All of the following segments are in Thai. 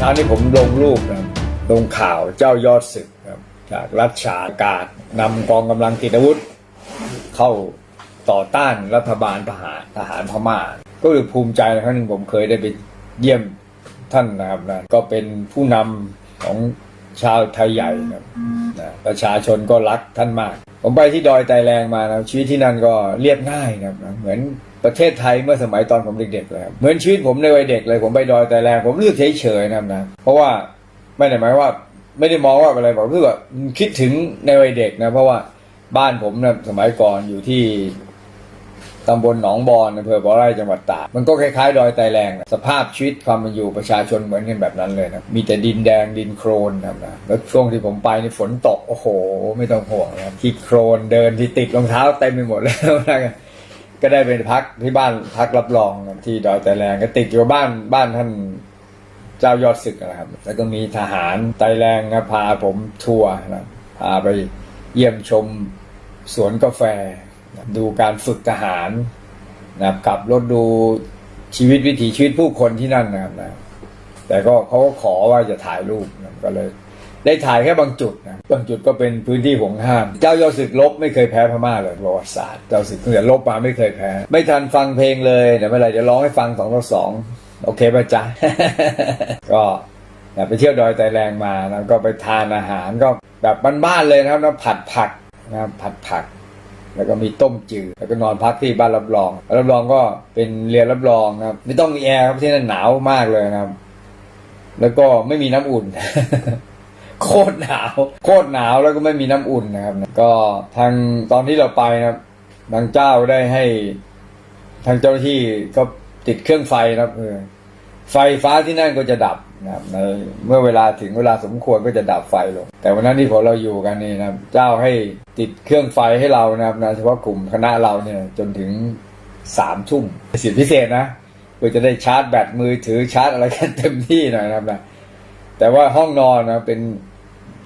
เช้านี้ผมลงรูปนะลงข่าวเจ้ายอดศึกครับจากรัฐฉากาศนำกองกำลังติดอาวุธ เข้าต่อต้านรัฐบาลทหารทหารพม่า ก็คือภูมิใจนะครั้งหนึ่งผมเคยได้ไปเยี่ยมท่านนะครับนะก็เป็นผู้นำของชาวไทยใหญ่นะครับนะประชาชนก็รักท่านมาก ผมไปที่ดอยไตแรงมานะชีวิตที่นั่นก็เรียบง่ายครับนะเหมือน ประเทศไทยเมื่อสมัยตอนผมเด็กๆเลยครับเหมือนชีวิตผมในวัยเด็กเลยผมไปดอยไต่แรงผมรู้สึกเฉยๆนะครับนะเพราะว่าไม่ได้หมายว่าไม่ได้มองว่าอะไรผมรู้สึกว่าคิดถึงในวัยเด็กนะ เพราะว่าบ้านผมนะสมัยก่อนอยู่ที่ตำบลหนองบอนอำเภอบ่อไร่จังหวัดตากมันก็คล้ายๆ ดอยไตแรงนะสภาพชีวิตความเป็นอยู่ประชาชนเหมือนกันแบบนั้นเลยนะมีแต่ดินแดงดินโครนนะครับนะแล้วช่วงที่ผมไปนี่ฝนตกโอ้โห ไม่ต้องห่วงนะที่โครนเดินที่ติดรองเท้าเต็มไปหมดแล้วนะ ก็ได้ไปพักที่บ้านพักรับรองที่ดอยไตแรงก็ติดอยู่บ้านบ้านท่านเจ้ายอดศึกนะครับ แล้วก็มีทหารไตแรงนะพาผมทัวร์นะพาไปเยี่ยมชมสวนกาแฟดูการฝึกทหารนะขับรถดูชีวิตวิถีชีวิตผู้คนที่นั่นนะครับนะแต่ก็เขาก็ขอว่าจะถ่ายรูปนะก็เลย ได้ถ่ายแค่บางจุดนะบางจุดก็เป็นพื้นที่ห่วงห้าม เจ้ายอดศึกลบไม่เคยแพ้พม่าเลยประวัติศาสตร์เจ้าศึกตั้งแต่ลบมาไม่เคยแพ้ ไม่ทันฟังเพลงเลยเดี๋ยวเมื่อไรจะร้องให้ฟังสองต่อสองโอเคป่ะจ๊ะก็ไปเที่ยวดอยไตแรงมานะก็ไปทานอาหารก็แบบบ้านๆเลยนะครับนะผัดผักนะครับผัดผัก แล้วก็มีต้มจืดแล้วก็นอนพักที่บ้านรับรองรับรองก็เป็นเรียนรับรองนะครับไม่ต้องมีแอร์ครับที่นั่นหนาวมากเลยนะครับ แล้วก็ไม่มีน้ำอุ่น โคตรหนาว โคตรหนาวแล้วก็ไม่มีน้ำอุ่นนะครับ ก็ทางตอนที่เราไปนะครับางเจ้าได้ให้ทางเจ้าหน้าที่ก็ติดเครื่องไฟนะครับไฟฟ้าที่นั่นก็จะดับนะครับในเมื่อเวลาถึงเวลาสมควรก็จะดับไฟลง แต่วันนั้นที่พอเราอยู่กันนี่นะเจ้าให้ติดเครื่องไฟให้เรานะครับนะเฉพาะกลุ่มคณะเราเนี่ยจนถึงสามทุ่มสิทธิพิเศษนะเพื่อจะได้ชาร์จแบตมือถือชาร์จอะไรกันเต็มที่หน่อยนะครับนะแต่ว่าห้องนอนนะเป็น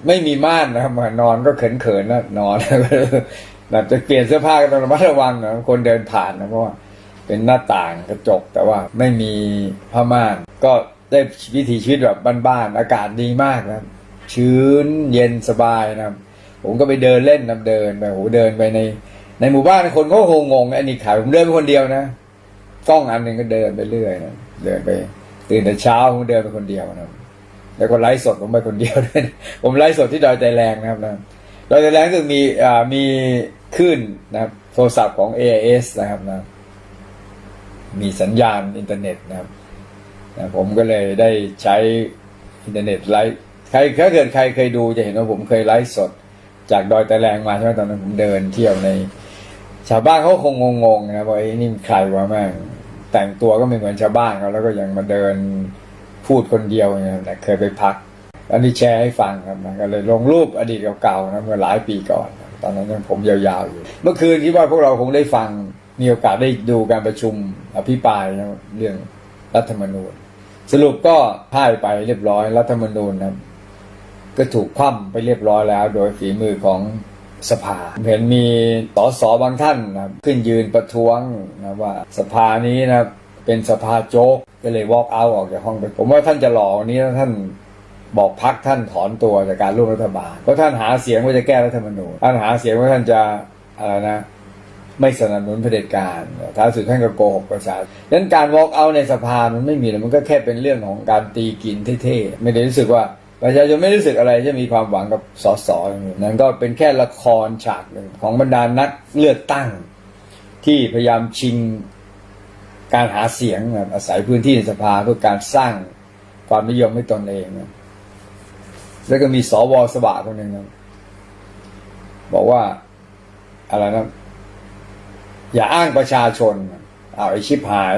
ไม่มีม่านนะครับนอนก็เขินๆนะนอนแบบจะเปลี่ยนเสื้อผ้าก็ต้องระมัดระวังนะคนเดินผ่านนะเพราะว่าเป็นหน้าต่างกระจกแต่ว่าไม่มีผ้าม่าน ก็ได้วิถีชีวิตแบบบ้านๆอากาศดีมากนะชื้นเย็นสบายนะผมก็ไปเดินเล่นนะเดินไปโหเดินไปใน ในหมู่บ้านคนก็คงงงไอ้นี่ขายผมเดินไปคนเดียวนะกล้องอันหนึ่งก็เดินไปเรื่อยนะเดินไปตื่นแต่เช้าผมเดินไปคนเดียวนะ แล้วก็ไลฟ์สดผมไปคนเดียวด้วยผมไลฟ์สดที่ดอยไตแรงนะครับนะดอยไตแรงคือมีอ่ามีคลื่นนะครับ โทรศัพท์ของ AIS นะครับนะมีสัญญาณอินเทอร์เน็ตนะครับนะผมก็เลยได้ใช้อินเทอร์เน็ตไลฟ์ใครถ้าเกิดใครเคยดูจะเห็นว่าผมเคยไลฟ์สด จากดอยตะแรงมาใช่ไหมตอนนั้นผมเดินเที่ยวใน ชาวบ้านเขาคงงงๆนะว่าไอ้นี่ใครวะแม่งแต่งตัวก็ไม่เหมือนชาวบ้านเขาแล้วก็ยังมาเดิน พูดคนเดียวเนี่ยนะเคยไปพัก อันนี้แชร์ให้ฟังครับมันก็เลยลงรูปอดีตเก่าๆนะเมื่อหลายปีก่อน ตอนนั้นยังผมยาวๆอยู่ เมื่อคืนคิดว่าพวกเราคงได้ฟังมีโอกาสได้ดูการประชุมอภิปรายนะเรื่องรัฐธรรมนูญ สรุปก็พ่ายไปเรียบร้อยรัฐธรรมนูญนะก็ถูกคว่ำไปเรียบร้อยแล้ว โดยฝีมือของสภา เห็นมีสสบางท่านนะขึ้นยืนประท้วงนะว่าสภานี้นะ เป็นสภาโจ๊กก็เลย walk out ออกจากห้องไป ผมว่าท่านจะหลอวันนี้ท่านบอกพักท่านถอนตัวจากการร่วมรัฐบาลเพราะท่านหาเสียงว่าจะแก้รัฐธรรมนูญท่านหาเสียงว่าท่านจะอะไรนะ ไม่สนับสนุนเผด็จการท้ายสุดท่านก็โกหกประชาชนดังนั้นการ walk out ในสภามันไม่มีเลยมันก็แค่เป็นเรื่องของการตีกินเท่ๆไม่ได้รู้สึกว่าประชาชนไม่รู้สึกอะไรจะมีความหวังกับสสอย่างนี้นั่นก็เป็นแค่ละครฉากหนึ่งของบรรดานักเลือกตั้ง ที่พยายามชิง การหาเสียงนะครับอาศัยพื้นที่ในสภาเพื่อการสร้างความนิยมให้ตนเองนะแล้วก็มีสวสบะคนหนึ่งนะบอกว่าอะไรนะอย่าอ้างประชาชนเอาไอชิบหาย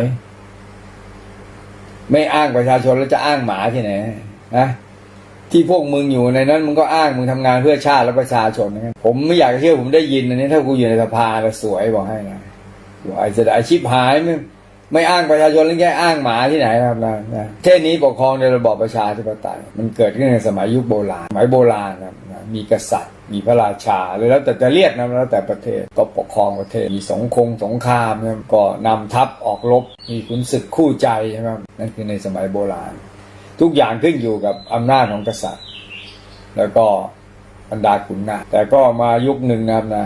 ไม่อ้างประชาชนแล้วจะอ้างหมาที่ไหนนะที่พวกมึงอยู่ในนั้นมึงก็อ้างมึงทำงานเพื่อชาติและประชาชนนะครับผมไม่อยากเชื่อผมได้ยินอันนี้ถ้ากูอยู่ในสภาแล้วสวยบอกให้นะบอกไอ้จะไอชิบหายไม่ ไม่อ้างประชาชนแล้วแค่อ้างหมาที่ไหนนะครับนะนะเทศนี้ปกครองในระบอบประชาธิปไตย มันเกิดขึ้นในสมัยยุคโบราณสมัยโบราณนะครับมีกษัตริย์ มีพระราชาเลยแล้วแต่จะเรียกนะแล้วแต่ประเทศก็ปกครองประเทศ มีสงคงสงครามนะก็นำทัพออกรบ มีขุนศึกคู่ใจใช่ไหมนั่นคือในสมัยโบราณ ทุกอย่างขึ้นอยู่กับอำนาจของกษัตริย์ แล้วก็บรรดาขุนนางแต่ก็มายุคหนึ่งนะครับนะ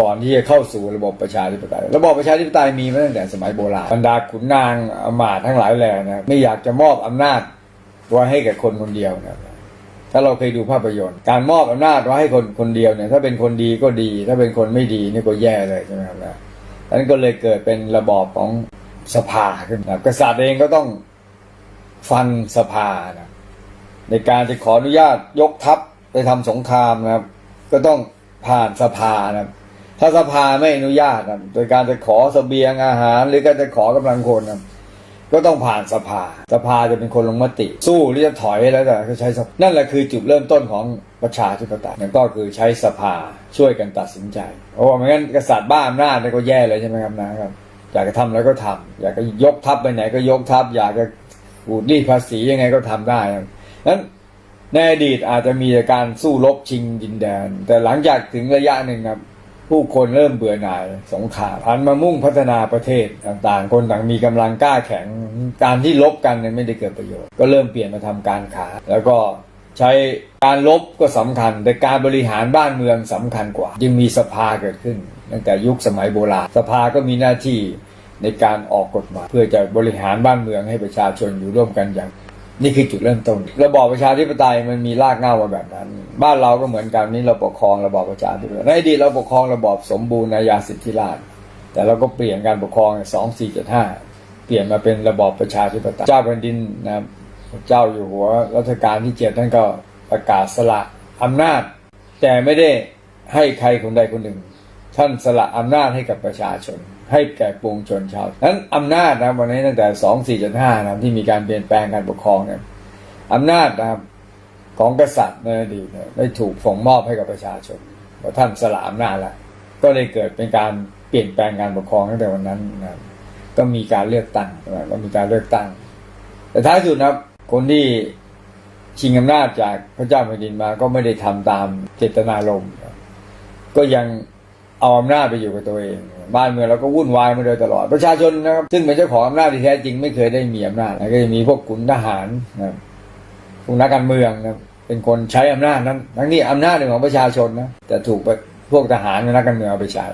ก่อนที่จะเข้าสู่ระบบประชาธิปไตย ระบบประชาธิปไตยมีมาตั้งแต่สมัยโบราณบรรดาขุนนางอมาตย์ทั้งหลายแหล่นะไม่อยากจะมอบอำนาจไว้ให้กับคนคนเดียวนะถ้าเราเคยดูภาพยนตร์ การมอบอำนาจไว้ให้คนคนเดียวเนี่ยถ้าเป็นคนดีก็ดี ถ้าเป็นคนไม่ดีนี่ก็แย่เลยใช่ไหมครับนะนั้นก็เลยเกิดเป็นระบอบของสภาขึ้นนะรับกษัตริย์เองก็ต้องฟันสภานะในการจะขออนุญาตยกทัพไปทำสงครามนะครับ ก็ต้องผ่านสภานะครับ ถ้าสภาไม่อนุญาตนะโดยการจะขอเสบียงอาหาร หรือการจะขอกำลังคนนะก็ต้องผ่านสภา สภาจะเป็นคนลงมติ สู้หรือจะถอยแล้วแต่ก็ใช้สภานั่นแหละคือจุดเริ่มต้นของประชาธิปไตยนั่นก็คือใช้สภาช่วยกันตัดสินใจ เพราะว่าไม่งั้นกษัตริย์บ้าอำนาจเนี่ยก็แย่เลยใช่ไหมครับนะครับ อยากจะทำอะไรก็ทำอยากจะยกทัพไปไหนก็ยกทัพ อยากจะขูดรีดภาษียังไงก็ทำได้นั้นในอดีตอาจจะมีการสู้รบชิงดินแดน แต่หลังจากถึงระยะหนึ่งครับ ผู้คนเริ่มเบื่อหน่ายสงครามหันมามุ่งพัฒนาประเทศต่างๆ คนต่างมีกำลังกล้าแข็งการที่ลบกันไม่ได้เกิดประโยชน์ ก็เริ่มเปลี่ยนมาทำการค้าแล้วก็ใช้การลบก็สำคัญ แต่การบริหารบ้านเมืองสำคัญกว่า จึงมีสภาเกิดขึ้นตั้งแต่ยุคสมัยโบราณ สภาก็มีหน้าที่ในการออกกฎหมาย เพื่อจะบริหารบ้านเมืองให้ประชาชนอยู่ร่วมกันอย่าง นี่คือจุดเริ่มต้นระบอบประชาธิปไตยมันมีรากเหง้ามาแบบนั้น บ้านเราก็เหมือนกันนี่เราปกครองระบอบประชาธิปไตยในอดีตเราปกครองระบอบสมบูรณาญาสิทธิราชแต่เราก็เปลี่ยนการปกครองสองสี่เจ็ดห้าเปลี่ยนมาเป็นระบอบประชาธิปไตยเจ้าแผ่นดินนะเจ้าอยู่หัวรัชกาลที่เจ็ดท่านก็ประกาศสละอำนาจ แต่ไม่ได้ให้ใครคนใดคนหนึ่ง ท่านสละอำนาจให้กับประชาชน ให้แก่ปวงชนชาวนั้นอำนาจนะวันนี้ตั้งแต่สองสี่จุดห้านะที่มีการเปลี่ยนแปลงการปกครองเนี่ยอำนาจนะครับของกษัตริย์ในอดีตเนี่ยได้ถูกส่งมอบให้กับประชาชนเพราะท่านสละอำนาจแล้วก็เลยเกิดเป็นการเปลี่ยนแปลงการปกครองตั้งแต่วันนั้นนะก็มีการเลือกตั้งนะก็มีการเลือกตั้ง แต่ท้ายสุดนะครับ คนที่ชิงอำนาจจากพระเจ้าแผ่นดินมาก็ไม่ได้ทำตามเจตนารมณ์ก็ยังเอาอำนาจไปอยู่กับตัวเอง บ้านเมืองเราก็วุ่นวายมาโดยตลอดประชาชนนะครับซึ่งเป็นเจ้าของอำนาจที่แท้จริงไม่เคยได้มีอำนาจแล้วก็จะมีพวกขุนทหารนะพวกนักการเมืองนะเป็นคนใช้อำนาจนั้นทั้งนี้อำนาจเป็นของประชาชนนะแต่ถูกพวกทหารนักการเมืองเอาไปใช้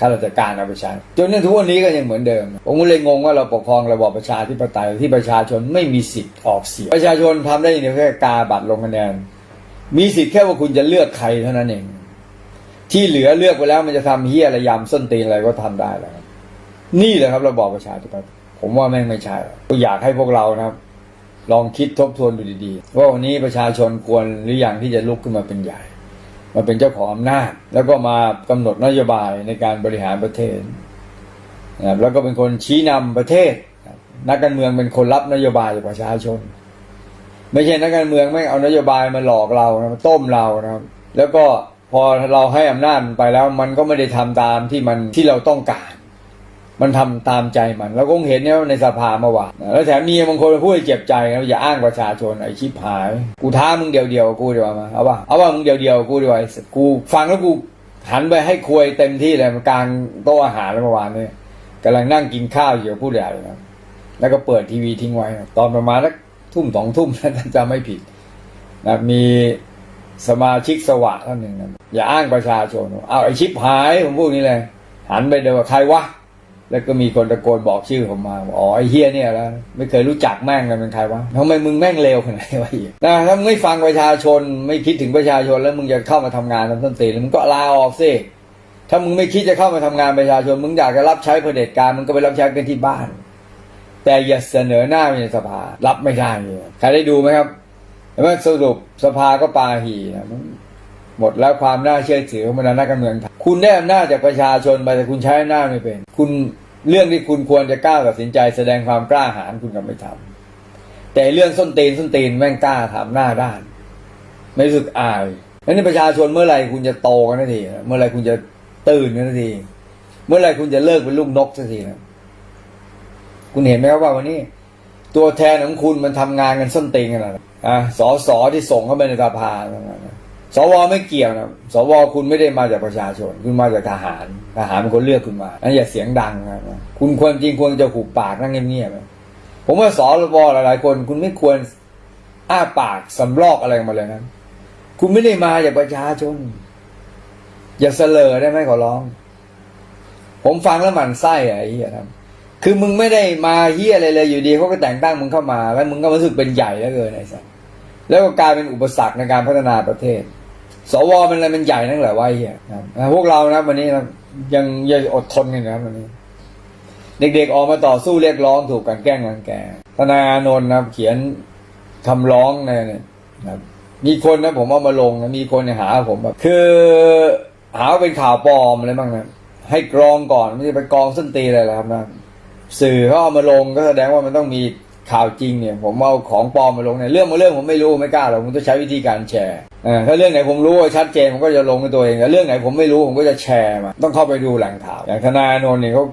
ข้าราชการเอาไปใช้จนถึงทุกวันนี้ก็ยังเหมือนเดิม ผมเลยงงว่าเราปกครองระบอบประชาธิปไตยที่ประชาชนไม่มีสิทธิ์ออกเสียงประชาชนทำได้อย่างเดียวแค่กาบัตรลงคะแนนมีสิทธิ์แค่ว่าคุณจะเลือกใครเท่านั้นเอง ที่เหลือเลือกไปแล้วมันจะทำเฮียอะไรยำส้นตีนอะไรก็ทำได้แล้วนี่แหละครับเระบอบประชาธิปไตยผมว่าแม่งไม่ใช่อยากให้พวกเรานะครับ ลองคิดทบทวนดูดีๆ ว่าวันนี้ประชาชนควรหรืออยังที่จะลุกขึ้นมาเป็นใหญ่ มาเป็นเจ้าของอำนาจแล้วก็มากำหนดนโยบายในการบริหารประเทศนะครับแล้วก็เป็นคนชี้นำประเทศ นักการเมืองเป็นคนรับนโยบายจากประชาชน ไม่ใช่นักการเมืองไม่เอานโยบายมาหลอกเรานะมาต้มเรานะครับ แล้วก็ พอเราให้อำนาจมันไปแล้วมันก็ไม่ได้ทำตามที่มันที่เราต้องการ มันทำตามใจมันเราก็คงเห็นเนี่ยในสภาเมื่อวานแล้วแถมมีบางคนพูดให้เจ็บใจนะอย่าอ้างประชาชนไอ้ชิบหาย กูท้ามึงเดียวเดียวกูดีกว่ามาเอาป่ะเอาป่ะมึงเดียวเดียวกูดีกว่าไอ้สัสกูฟังแล้วกูหันไปให้คุยเต็มที่เลยมันกลางโต๊ะอาหารเมื่อวานเนี่ยกำลังนั่งกินข้าวอยู่กับผู้ใหญ่นะแล้วก็เปิดทีวีทิ้งไว้นะตอนประมาณสักทุ่มสองทุ่มถ้าจำไม่ผิดนะมีสมาชิกสวะท่านหนึ่งนะ อย่าอ้างประชาชนเอาไอชิบหายผมพูดนี้เลย หันไปเดี๋ยวาใครวะแล้วก็มีคนตะโกนบอกชื่อผมมาอกอ๋อไอเฮียเนี่ยแล้วไม่เคยรู้จักแม่งเลยเป็นใครวะทำไมมึงแม่งเลวขนาดนี้วะอีกนะถ้าไม่ฟังประชาชนไม่คิดถึงประชาชนแล้วมึงจะเข้ามาทำงานทำต้นตีนมึงก็ลาออกสิถ้ามึงไม่คิดจะเข้ามาทำงานประชาชน มึงอยากจะรับใช้เผด็จการมึงก็ไปรับใช้กันที่บ้าน แต่อย่าเสนอหน้าไปในสภา รับไม่ได้เลยใครได้ดูไหมครับแต่ว่าสรุปสภาก็ปาหีนะมัน หมดแล้วความน่าเชื่อถือของบรรดานักการเมืองไทยคุณได้อำนาจจากประชาชนไปแต่คุณใช้อำนาจไม่เป็น คุณเรื่องที่คุณควรจะกล้าตัดสินใจแสดงความกล้าหาญคุณก็ไม่ทำแต่เรื่องส้นตีนส้นตีนแม่งกล้าถามหน้าด้าน ไม่รู้สึกอายแล้วนี่ประชาชนเมื่อไหร่คุณจะโตกันนาทีเมื่อไหร่คุณจะตื่นกันนาทีเมื่อไหร่คุณจะเลิกเป็นลูกนกสักทีนะคุณเห็นไหมครับว่าวันนี้ ตัวแทนของคุณมันทำงานกันส้นตีนกันนะอะสอสอที่ส่งเข้าไปในสภานะ สวไม่เกี่ยวนะสวคุณไม่ได้มาจากประชาชน คุณมาจากทหาร ทหารเป็นคนเลือกคุณมาอันอย่าเสียงดังนะคุณควรจริงควรจะหุบปากนั่งเงียบๆผมว่าสวหลายๆคน คุณไม่ควรอ้าปากสำลอกอะไรมาเลยนะคุณไม่ได้มาจากประชาชน อย่าเสลอได้ไหมขอร้อง ผมฟังแล้วหมันไส้อะไอ้เหี้ยครับคือมึงไม่ได้มาเหี้ยอะไรเลยอยู่ดีเขาก็แต่งตั้งมึงเข้ามา แล้วมึงก็รู้สึกเป็นใหญ่แล้วเกินไอ้สัสแล้วก็กลายเป็นอุปสรรคในการพัฒนาประเทศ สวมันอะไรมันใหญ่นั่นแหละวะเหี้ยครับอะพวกเรานะวันนี้นะยังยังอดทนกันนะวันนี้ เด็กๆออกมาต่อสู้เรียกร้องถูกกันแกล้งรังแกทนาอานนท์นะเขียนคำร้องนเนี่ยนะมีคนนะผมเอามาลงนะมีคนหาผมแบบคือหาเป็นข่าวปลอมอะไรบ้างนะให้กรองก่อนไม่ใช่ไปกรองส้นตีอะไรหรอครับนะสื่อเขาเอามาลงก็แสดงว่ามันต้องมี ข่าวจริงเนี่ยผมเอาของปลอมมาลงเนี่ยเรื่องมาเรื่องผมไม่รู้ไม่กล้าหรอกผมต้องใช้วิธีการแชร์ถ้าเรื่องไหนผมรู้ชัดเจนผมก็จะลงในตัวเองแต่เรื่องไหนผมไม่รู้ผมก็จะแชร์มาต้องเข้าไปดูแหล่งข่าวอย่างทนายนนท์เนี่ยเขา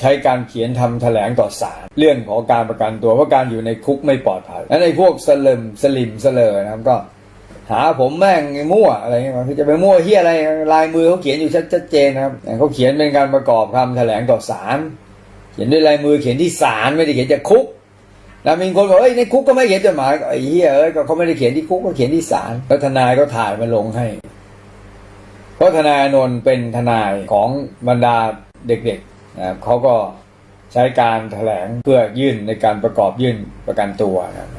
ใช้การเขียนทำแถลงต่อศาลเรื่องของการประกันตัวเพราะการอยู่ในคุกไม่ปลอดภัยแล้วในพวกสลิมสลิมสเลอนะครับก็หาผมแม่งมั่วอะไรเงี้ยคือจะไปมั่วเฮียอะไรลายมือเขาเขียนอยู่ชัดชัดเจนนะครับเขาเขียนเป็นการประกอบคำแถลงต่อศาลเขียนด้วยลายมือเขียนที่ศาลไม่ได้เขียนจากคุก แล้วมีคนบอกเอ้ยในคุกก็ไม่เขียนจดหมายไอ้เฮียเอ้ยก็เขาไม่ได้เขียนที่คุกก็เขียนที่ศาลแล้วทนายก็ถ่ายมาลงให้ เพราะทนายอนนท์เป็นทนายของบรรดาเด็กๆนะครับเขาก็ใช้การแถลงเพื่อยื่นในการประกอบยื่นประกันตัวนะครับ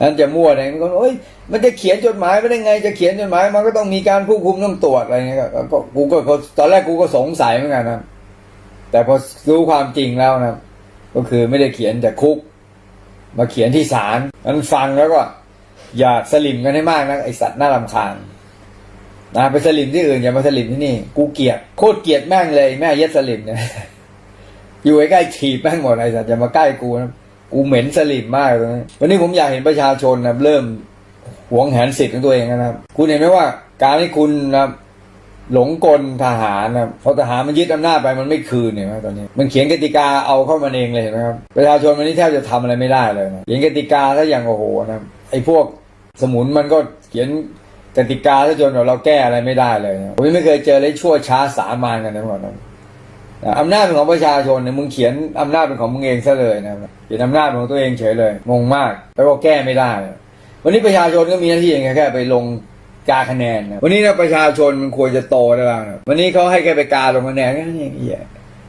นั้นจะมั่วอะไรมันก็เอ้ยมันจะเขียนจดหมายไม่ได้ไง จะเขียนจดหมายมันก็ต้องมีการควบคุมต้องตรวจอะไรเงี้ยก็กูก็ตอนแรกกูก็สงสัยเหมือนกันนะแต่พอรู้ความจริงแล้วนะก็คือไม่ได้เขียนจากคุก มาเขียนที่ศาลนั้นฟังแล้วก็ อย่าสลิมกันให้มากนะไอสัตว์น่ารำคาญนะไปสลิมที่อื่นอย่ามาสลิมที่นี่ กูเกลียดโคตรเกลียดแม่งเลย แม่เย็ดสลิมเนี่ยอยู่ใกล้ๆถีบแม่งหมดไอสัตว์อย่ามาใกล้กูนะกูเหม็นสลิมมากเลยวันนี้ผมอยากเห็นประชาชนนะเริ่มหวงแหนสิทธิ์ของตัวเองนะครับ คุณเห็นไหมว่า การที่คุณนะ หลงกลทหารนะพอทหารมันยึดอำนาจไปมันไม่คืนเนี่ยนะตอนนี้ มันเขียนกติกาเอาเข้ามาเองเลยเห็นไหมครับประชาชนวันนี้แทบจะทำอะไรไม่ได้เลยนะเขียนกติกาถ้าอย่างโอ้โหนะไอ้พวกสมุนมันก็เขียนกติกาถ้าจนเราแก้อะไรไม่ได้เลยนะผมไม่เคยเจอเลยชั่วช้าสามัญกันนะหมดนะอำนาจเป็นของประชาชนเนี่ยมึงเขียนอำนาจเป็นของมึงเองซะเลยนะเขียนอำนาจของตัวเองเฉยเลยงงมากแล้วก็แก้ไม่ได้ วันนี้ประชาชนก็มีหน้าที่อย่างแค่ไปลง กาคะแนนนะวันนี้นะประชาชนมันควรจะโตได้แล้วนะวันนี้เขาให้แค่ไปกาลงคะแนนแค่เงี้ย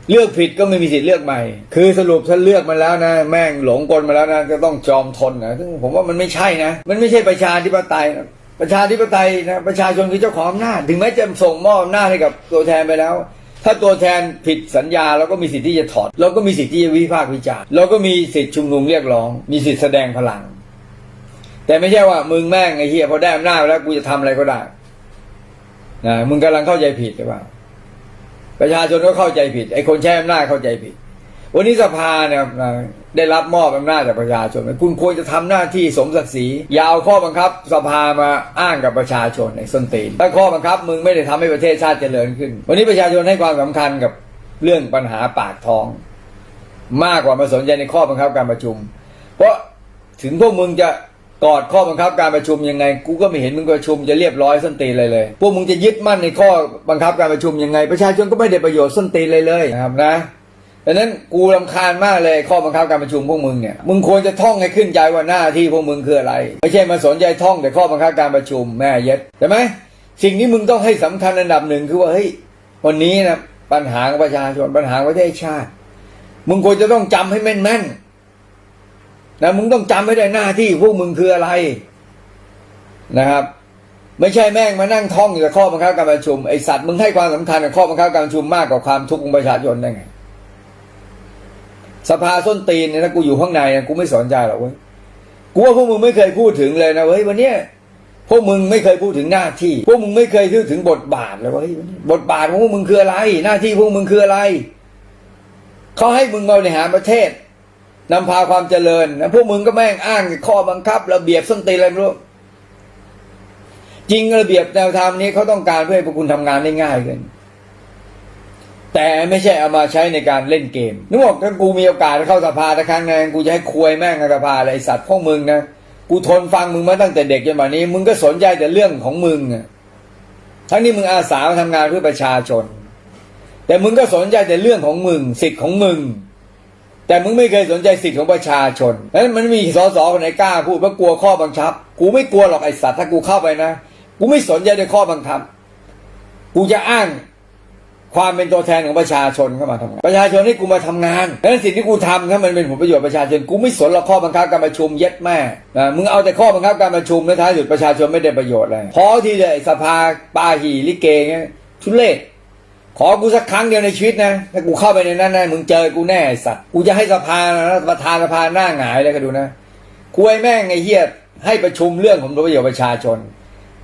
เลือกผิดก็ไม่มีสิทธิ์เลือกใหม่ คือสรุปถ้าเลือกมาแล้วนะ แม่งหลงกลมาแล้วนะก็ต้องจอมทนนะซึ่งผมว่ามันไม่ใช่นะ มันไม่ใช่ประชาธิปไตยนะประชาธิปไตยนะประชาชนคือเจ้าของอำนาจถึงแม้จะส่งมอบอำนาจให้กับตัวแทนไปแล้ว ถ้าตัวแทนผิดสัญญาเราก็มีสิทธิ์ที่จะถอด เราก็มีสิทธิ์ที่จะวิพากษ์วิจารณ์เราก็มีสิทธิ์ชุมนุมเรียกร้อง มีสิทธิ์แสดงพลัง แต่ไม่ใช่ว่ามึงแม่งไอ้เหี้ยพอได้อำนาจแล้วกูจะทำอะไรก็ได้นะมึงกำลังเข้าใจผิดหรือเปล่าประชาชนก็เข้าใจผิด ไอ้คนใช้อำนาจเข้าใจผิด วันนี้สภาเนี่ยนะได้รับมอบอำนาจจากประชาชน คุณควรจะทำหน้าที่สมศักดิ์ศรีอยาวข้อบังคับ สภามาอ้างกับประชาชนในส้นตีนถ้าข้อบังคับมึงไม่ได้ทำให้ประเทศชาติเจริญขึ้น วันนี้ประชาชนให้ความสำคัญกับเรื่องปัญหาปากท้อง มากกว่ามาสนใจในข้อบังคับการประชุม เพราะถึงพวกมึงจะ กอดข้อบังคับการประชุมยังไง กูก็ไม่เห็นมึงประชุมจะเรียบร้อยส้นตีนเลยเลย พวกมึงจะยึดมั่นในข้อบังคับการประชุมยังไง ประชาชนก็ไม่ได้ประโยชน์ส้นตีนเลยเลยนะครับนะดังนั้นกูรำคาญมากเลยข้อบังคับการประชุมพวกมึงเนี่ยมึงควรจะท่องให้ขึ้นใจว่าหน้าที่พวกมึงคืออะไร ไม่ใช่มาสนใจท่องแต่ข้อบังคับการประชุมแม่เย็ดใช่ไหมสิ่งที่มึงต้องให้สำคัญอันดับหนึ่งคือว่าเฮ้ยวันนี้นะปัญหาของประชาชนปัญหาของประเทศชาติ มึงควรจะต้องจำให้แม่นๆ นะมึงต้องจำให้ได้หน้าที่พวกมึงคืออะไรนะครับ ไม่ใช่แม่งมานั่งท่องอยู่กับข้อบังคับการประชุมไอสัตว์มึงให้ความสำคัญกับข้อบังคับการประชุมมากกว่าความทุกข์ของประชาชนได้ไงสภาส้นตีนเนี่ยถ้ากูอยู่ข้างในนะกูไม่สนใจหรอกเว้ยกูว่าพวกมึงไม่เคยพูดถึงเลยนะเว้ยวันเนี้ยพวกมึงไม่เคยพูดถึงหน้าที่ พวกมึงไม่เคยพูดถึงบทบาทเลยว่าเฮ้บทบาทของพวกมึงคืออะไร หน้าที่พวกมึงคืออะไร เขาให้มึงมาบริหารประเทศ นำพาความเจริญนะพวกมึงก็แม่งอ้างข้อบังคับ ระเบียบส้นตีอะไรไม่รู้จริงระเบียบแนวทางนี้เขาต้องการเพื่อให้พวกคุณทำงานได้ง่ายขึ้นแต่ไม่ใช่เอามาใช้ในการเล่นเกมนึกบอกถ้ากูมีโอกาสเข้าสภาตะครั้งนึงกูจะให้ควยแม่งสภาอะไรสัตว์พวกมึงนะกูทนฟังมึงมาตั้งแต่เด็กจนวันนี้ มึงก็สนใจแต่เรื่องของมึงอะทั้งนี้มึงอาสามาทำงานเพื่อประชาชน แต่มึงก็สนใจแต่เรื่องของมึงสิทธิ์ของมึง แต่มึงไม่เคยสนใจสิทธิของประชาชนนั้นมันมีสสคนไหนกล้าพูดเพราะกลัวข้อบังคับ กูไม่กลัวหรอกไอสัตว์ถ้ากูเข้าไปนะ กูไม่สนใจในข้อบังคับ กูจะอ้างความเป็นตัวแทนของประชาชนเข้ามาทำงานประชาชนให้กูมาทำงานดังนั้นสิ่งที่กูทำถ้ามันเป็นผลประโยชน์ประชาชนกูไม่สนหรอกข้อบังคับการประชุมเย็ดแม่นะมึงเอาแต่ข้อบังคับการประชุมแล้วท้ายสุดประชาชนไม่ได้ประโยชน์อะไรพอที่เลยสภาปาหีลิเกเงี้ยทุเรศ ขอกูสักครั้งเดียวในชีวิตนะถ้ากูเข้าไปในนั้นนะมึงเจอกูแน่สัตว์กูจะให้สภานะประธานสภาหน้าหงายเลยก็ดูนะคุยแม่งไอ้เฮียให้ประชุมเรื่องของประโยชน์ประชาชน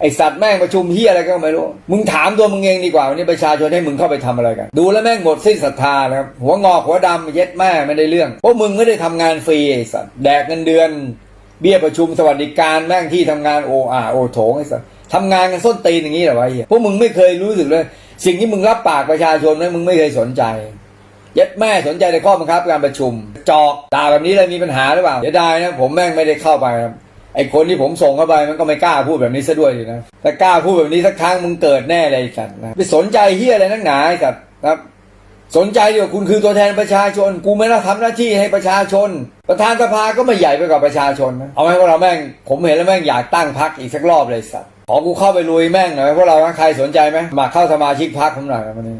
ไอสัตว์แม่งประชุมเฮียอะไรก็ไม่รู้ มึงถามตัวมึงเองดีกว่าวันนี้ประชาชนให้มึงเข้าไปทำอะไรกัน ดูแล้วแม่งหมดสิ้นศรัทธานะครับหัวงอกหัวดำเย็ดแม่ไม่ได้เรื่องเพราะมึงไม่ได้ทำงานฟรีไอสัตว์แดกเงินเดือน เบี้ยประชุมสวัสดิการแม่งที่ทำงานโออาโอโถงไอสัตว์ทำงานกันส้นตีนอย่างนี้เหรอวะไอเฮียพวกมึงไม่เคยรู้สึกเลย สิ่งที่มึงรับปากประชาชนนั้นมึงไม่เคยสนใจเย็ดแม่สนใจในข้อบังคับการประชุม จอกด่าแบบนี้เลยมีปัญหาหรือเปล่าเสียดายนะผมแม่งไม่ได้เข้าไปครับไอคนที่ผมส่งเข้าไปมันก็ไม่กล้าพูดแบบนี้ซะด้วยนะถ้ากล้าพูดแบบนี้สักครั้งมึงเกิดแน่เลยสัตว์นะไปสนใจเฮียอะไรนักหนาไอ้สัตว์ครับ สนใจเดี๋ยวคุณคือตัวแทนประชาชน กูไม่ได้ทำหน้าที่ให้ประชาชน ประธานสภาก็ไม่ใหญ่ไปกว่าประชาชนนะเอาไหมพวกเราแม่งผมเห็นแล้วแม่งอยากตั้งพักอีกสักรอบเลยสัตว์ ขอกูเข้าไปลุยแม่งหน่อยพวกเราใครสนใจไหมมาเข้าสมาชิกพักผมหน่อยวันนี้